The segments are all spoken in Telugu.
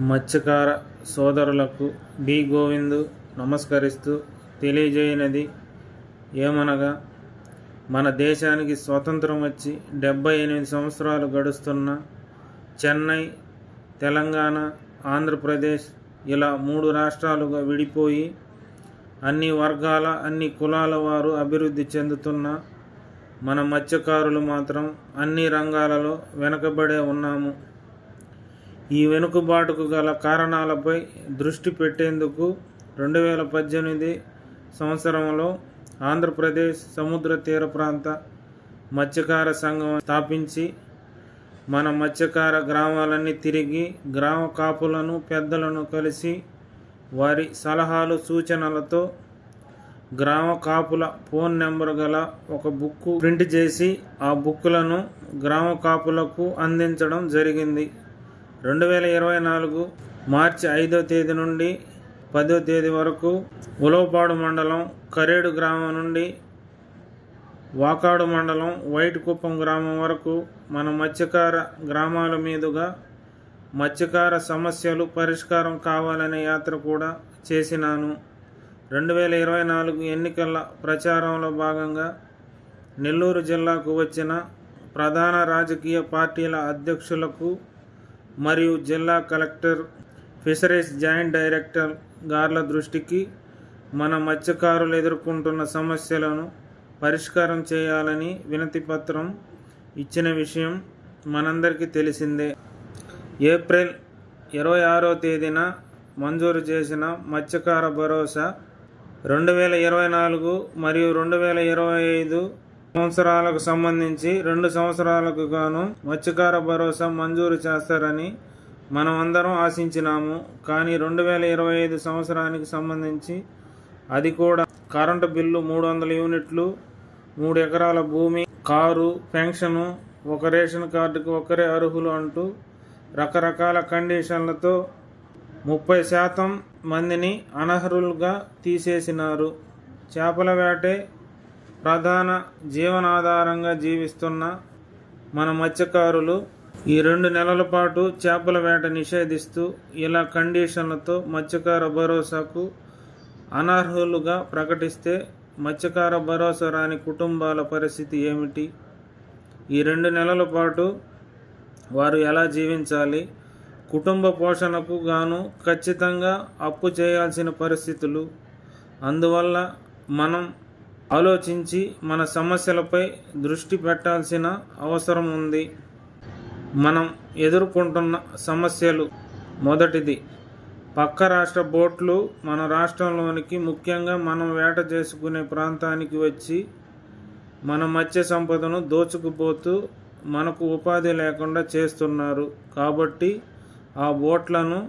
మత్స్యకార సోదరులకు బి గోవిందు నమస్కరిస్తూ తెలియజేయనది ఏమనగా మన దేశానికి స్వతంత్రం వచ్చి డెబ్బై ఎనిమిది సంవత్సరాలు గడుస్తున్న చెన్నై తెలంగాణ ఆంధ్రప్రదేశ్ ఇలా మూడు రాష్ట్రాలుగా విడిపోయి అన్ని వర్గాల అన్ని కులాల వారు అభివృద్ధి చెందుతున్న మన మత్స్యకారులు మాత్రం అన్ని రంగాలలో వెనకబడే ఉన్నాము. ఈ వెనుకబాటుకు గల కారణాలపై దృష్టి పెట్టేందుకు రెండు వేల పద్దెనిమిది సంవత్సరంలో ఆంధ్రప్రదేశ్ సముద్ర తీర ప్రాంత మత్స్యకార సంఘం స్థాపించి మన మత్స్యకార గ్రామాలన్నీ తిరిగి గ్రామ కాపులను పెద్దలను కలిసి వారి సలహాలు సూచనలతో గ్రామ కాపుల ఫోన్ నెంబర్ గల ఒక బుక్ ప్రింట్ చేసి ఆ బుక్కులను గ్రామ కాపులకు అందించడం జరిగింది. రెండు వేల ఇరవై నాలుగు మార్చి ఐదో తేదీ నుండి పదో తేదీ వరకు ఉలవపాడు మండలం కరేడు గ్రామం నుండి వాకాడు మండలం వైట్కుప్పం గ్రామం వరకు మన మత్స్యకార గ్రామాల మీదుగా మత్స్యకార సమస్యలు పరిష్కారం కావాలనే యాత్ర కూడా చేసినాను. రెండు వేల ఇరవై నాలుగు ఎన్నికల ప్రచారంలో భాగంగా నెల్లూరు జిల్లాకు వచ్చిన ప్రధాన రాజకీయ పార్టీల అధ్యక్షులకు మరియు జిల్లా కలెక్టర్ ఫిషరీస్ జాయింట్ డైరెక్టర్ గార్ల దృష్టికి మన మత్స్యకారులు ఎదుర్కొంటున్న సమస్యలను పరిష్కారం చేయాలని వినతి పత్రం ఇచ్చిన విషయం మనందరికీ తెలిసిందే. ఏప్రిల్ ఇరవై ఆరో తేదీన మంజూరు చేసిన మత్స్యకార భరోసా రెండు వేల ఇరవై నాలుగు మరియు రెండు వేల ఇరవై ఐదు సంవత్సరాలకు సంబంధించి రెండు సంవత్సరాలకు గాను మత్స్యకార భరోసా మంజూరు చేస్తారని మనం అందరం ఆశించినాము. కానీ రెండు వేల ఇరవై ఐదు సంవత్సరానికి సంబంధించి అది కూడా కరెంటు బిల్లు మూడు వందల యూనిట్లు మూడు ఎకరాల భూమి కారు పెన్షను ఒక రేషన్ కార్డుకు ఒకరే అర్హులు అంటూ రకరకాల కండిషన్లతో ముప్పై శాతం మందిని అనర్హులుగా తీసేసినారు. చేపల వేటే ప్రధాన జీవనాధారంగా జీవిస్తున్న మన మత్స్యకారులు ఈ రెండు నెలల పాటు చేపల వేట నిషేధిస్తూ ఇలా కండిషన్లతో మత్స్యకార భరోసాకు అనర్హులుగా ప్రకటిస్తే మత్స్యకార భరోసా రాని కుటుంబాల పరిస్థితి ఏమిటి? ఈ రెండు నెలల పాటు వారు ఎలా జీవించాలి? కుటుంబ పోషణకు గాను ఖచ్చితంగా అప్పు చేయాల్సిన పరిస్థితులు. అందువల్ల మనం ఆలోచించి మన సమస్యలపై దృష్టి పెట్టాల్సిన అవసరం ఉంది. మనం ఎదుర్కొంటున్న సమస్యలు మొదటిది. పక్క రాష్ట్ర బోట్లు మన రాష్ట్రంలోనికి ముఖ్యంగా మనం వేట చేసుకునే ప్రాంతానికి వచ్చి మన మత్స్య సంపదను దోచుకుపోతూ మనకు ఉపాధి లేకుండా చేస్తున్నారు. కాబట్టి ఆ బోట్లను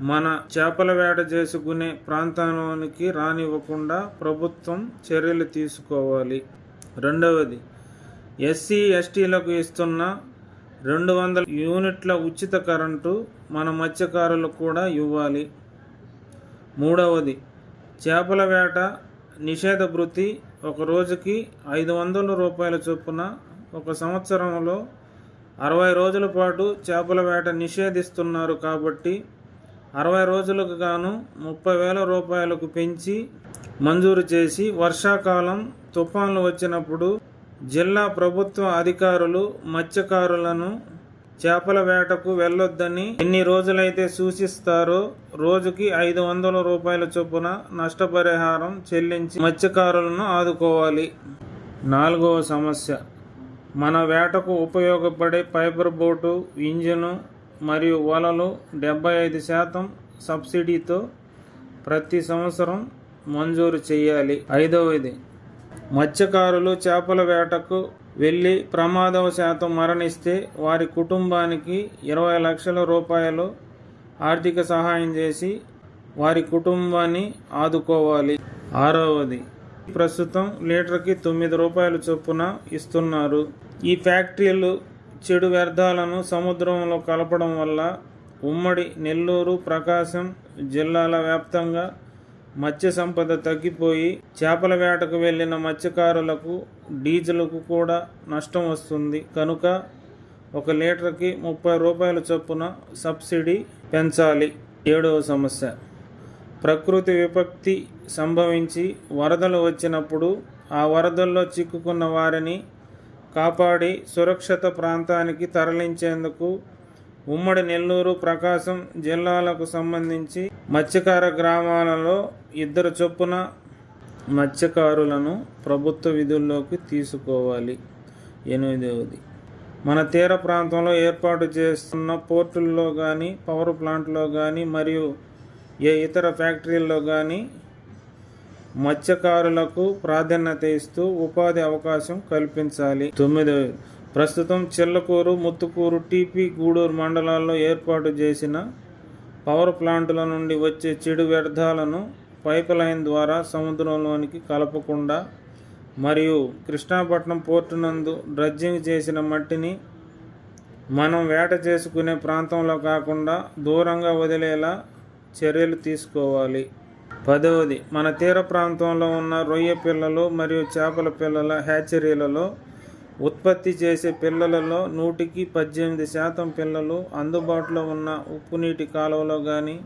మన చేపల వేట చేసుకునే ప్రాంతంలోనికి రానివ్వకుండా ప్రభుత్వం చర్యలు తీసుకోవాలి. రెండవది ఎస్సీ ఎస్టీలకు ఇస్తున్న రెండు వందల యూనిట్ల ఉచిత కరెంటు మన మత్స్యకారులకు కూడా ఇవ్వాలి. మూడవది చేపల వేట నిషేధ వృత్తి ఒక రోజుకి ఐదు వందల రూపాయల చొప్పున ఒక సంవత్సరంలో అరవై రోజుల పాటు చేపల వేట నిషేధిస్తున్నారు కాబట్టి అరవై రోజులకు గాను ముప్పై వేల రూపాయలకు పెంచి మంజూరు చేసి వర్షాకాలం తుఫాన్లు వచ్చినప్పుడు జిల్లా ప్రభుత్వ అధికారులు మత్స్యకారులను చేపల వేటకు వెళ్ళొద్దని ఎన్ని రోజులైతే సూచిస్తారో రోజుకి ఐదు వందల రూపాయల చొప్పున నష్టపరిహారం చెల్లించి మత్స్యకారులను ఆదుకోవాలి. నాలుగవ సమస్య. మన వేటకు ఉపయోగపడే ఫైబర్ బోటు ఇంజను మరియు వలలు డెబ్బై ఐదు శాతం సబ్సిడీతో ప్రతి సంవత్సరం మంజూరు చేయాలి. ఐదవది మత్స్యకారులు చేపల వేటకు వెళ్ళి ప్రమాదవశాతం మరణిస్తే వారి కుటుంబానికి ఇరవై లక్షల రూపాయలు ఆర్థిక సహాయం చేసి వారి కుటుంబాన్ని ఆదుకోవాలి. ఆరవది ప్రస్తుతం లీటర్కి తొమ్మిది రూపాయల చొప్పున ఇస్తున్నారు. ఈ ఫ్యాక్టరీలు చెడు వ్యర్థాలను సముద్రంలో కలపడం వల్ల ఉమ్మడి నెల్లూరు ప్రకాశం జిల్లాల వ్యాప్తంగా మత్స్య సంపద తగ్గిపోయి చేపల వేటకు వెళ్ళిన మత్స్యకారులకు డీజిల్కు కూడా నష్టం వస్తుంది. కనుక ఒక లీటర్కి ముప్పై రూపాయల చొప్పున సబ్సిడీ పెంచాలి. ఏడవ సమస్య. ప్రకృతి విపత్తి సంభవించి వరదలు వచ్చినప్పుడు ఆ వరదల్లో చిక్కుకున్న వారిని కాపాడి సురక్షిత ప్రాంతానికి తరలించేందుకు ఉమ్మడి నెల్లూరు ప్రకాశం జిల్లాలకు సంబంధించి మత్స్యకార గ్రామాలలో ఇద్దరు చొప్పున మత్స్యకారులను ప్రభుత్వ విధుల్లోకి తీసుకోవాలి. ఎనిమిదవది. మన తీర ప్రాంతంలో ఏర్పాటు చేస్తున్న పోర్టుల్లో కానీ పవర్ ప్లాంట్లో కానీ మరియు ఏ ఇతర ఫ్యాక్టరీల్లో కానీ మత్స్యకారులకు ప్రాధాన్యత ఇస్తూ ఉపాధి అవకాశం కల్పించాలి. తొమ్మిది ప్రస్తుతం చిల్లకూరు ముత్తుకూరు టీపీ గూడూరు మండలాల్లో ఏర్పాటు చేసిన పవర్ ప్లాంటుల నుండి వచ్చే చెడు వ్యర్థాలను పైప్ లైన్ ద్వారా సముద్రంలోనికి కలపకుండా మరియు కృష్ణాపట్నం పోర్టు నందు డ్రడ్జింగ్ చేసిన మట్టిని మనం వేట చేసుకునే ప్రాంతంలో కాకుండా దూరంగా వదిలేలా చర్యలు తీసుకోవాలి. పదవది మన తీర ప్రాంతంలో ఉన్న రొయ్య పిల్లలు మరియు చేపల పిల్లల హ్యాచరీలలో ఉత్పత్తి చేసే పిల్లలలో నూటికి పద్దెనిమిది శాతం పిల్లలు అందుబాటులో ఉన్న ఉప్పునీటి కాలువలో కానీ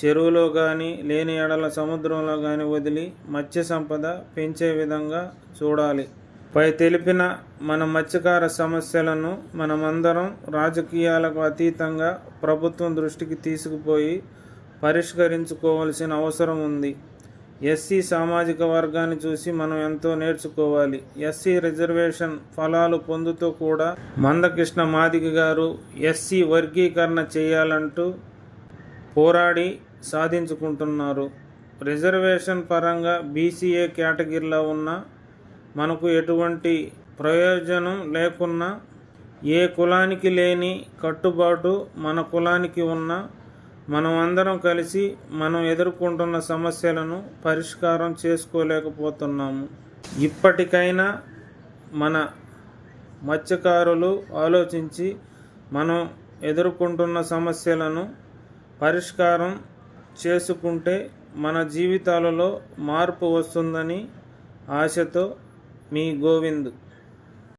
చెరువులో కానీ లేని ఎడల సముద్రంలో కానీ వదిలి మత్స్య సంపద పెంచే విధంగా చూడాలి. పై తెలిపిన మన మత్స్యకార సమస్యలను మనమందరం రాజకీయాలకు అతీతంగా ప్రభుత్వం దృష్టికి తీసుకుపోయి పరిష్కరించుకోవాల్సిన అవసరం ఉంది. ఎస్సీ సామాజిక వర్గాన్ని చూసి మనం ఎంతో నేర్చుకోవాలి. ఎస్సీ రిజర్వేషన్ ఫలాలు పొందుతూ కూడా మందకృష్ణ మాదిగ గారు ఎస్సీ వర్గీకరణ చేయాలంటూ పోరాడి సాధించుకుంటున్నారు. రిజర్వేషన్ పరంగా బీసీఏ కేటగిరీలో ఉన్న మనకు ఎటువంటి ప్రయోజనం లేకున్నా ఏ కులానికి లేని కట్టుబాటు మన కులానికి ఉన్న మనం అందరం కలిసి మనం ఎదుర్కొంటున్న సమస్యలను పరిష్కారం చేసుకోలేకపోతున్నాము. ఇప్పటికైనా మన మత్స్యకారులు ఆలోచించి మనం ఎదుర్కొంటున్న సమస్యలను పరిష్కారం చేసుకుంటే మన జీవితాలలో మార్పు వస్తుందని ఆశతో మీ గోవింద్.